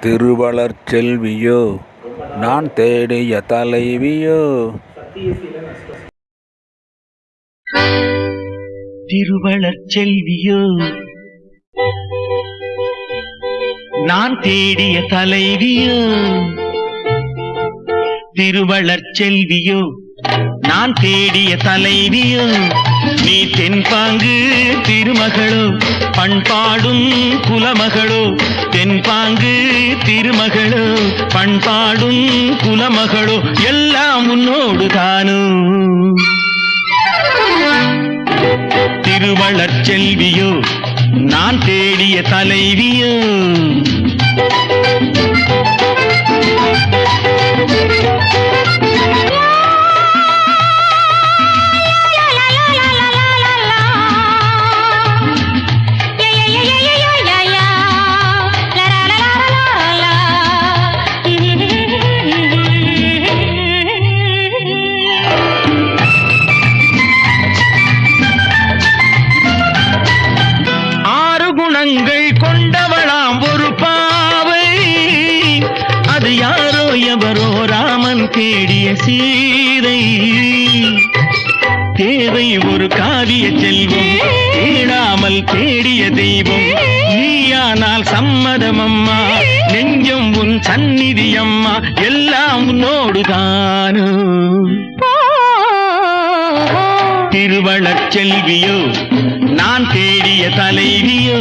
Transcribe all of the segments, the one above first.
திருவளர் செல்வியோ நான் தேடிய தலைவியோ. திருவளர் செல்வியோ நான் தேடிய தலைவியோ. திருவளர் செல்வியோ நான் தேடிய தலைவியோ. நீ தென்பாங்கு திருமகளோ பண்பாடும் குலமகளோ தென்பாங்கு திருமகளோ பண்பாடும் குலமகளோ எல்லாம் உன்னோடு தானோ. திருவளர் செல்வியோ நான் தேடிய தலைவியோ தேடிய சீதை. தேவை ஒரு காவிய செல்வம் தேடாமல் தேடிய தெய்வம். நீயானால் சம்மதம் அம்மா நெஞ்சம் உன் சந்நிதி அம்மா எல்லாம் உன்னோடுதானோ? திருவளர் செல்வியோ நான் தேடிய தலைவியோ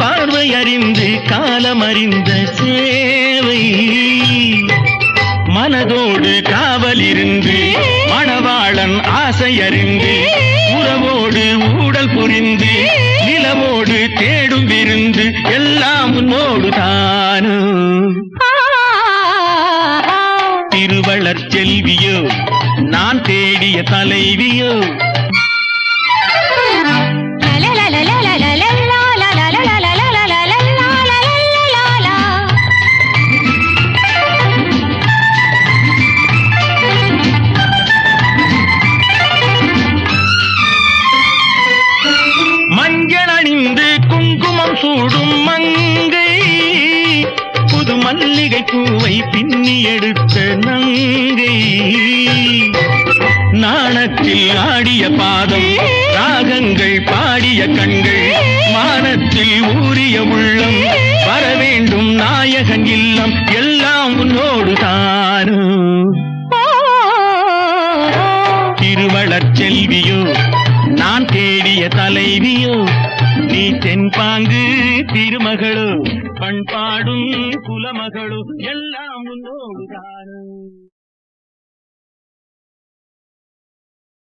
பார்வை அறிந்து காலம் அறிந்த சேவை. மனதோடு காவல் இருந்து மணவாளன் ஆசை அறிந்து உறவோடு ஊடல் புரிந்து நிலவோடு தேடும் விருந்து எல்லாம் உன்னோடு தானோ? திருவளர் செல்வியோ நான் தேடிய தலைவியோ பூவை பின்னி எடுத்த நங்கை. நாணத்தில் ஆடிய பாதம் ராகங்கள் பாடிய கண்கள். மானத்தில் ஊறிய உள்ளம் வர வேண்டும் நாயகன் இல்லம் எல்லாம் உன்னோடு தானோ. திருவளர் செல்வியோ நான் தேடிய தலைவியோ நீ தென்பாங்கு திருமகளோ பண்பாடும் குலமகளோ எல்லாம் உன்னோடுதானோ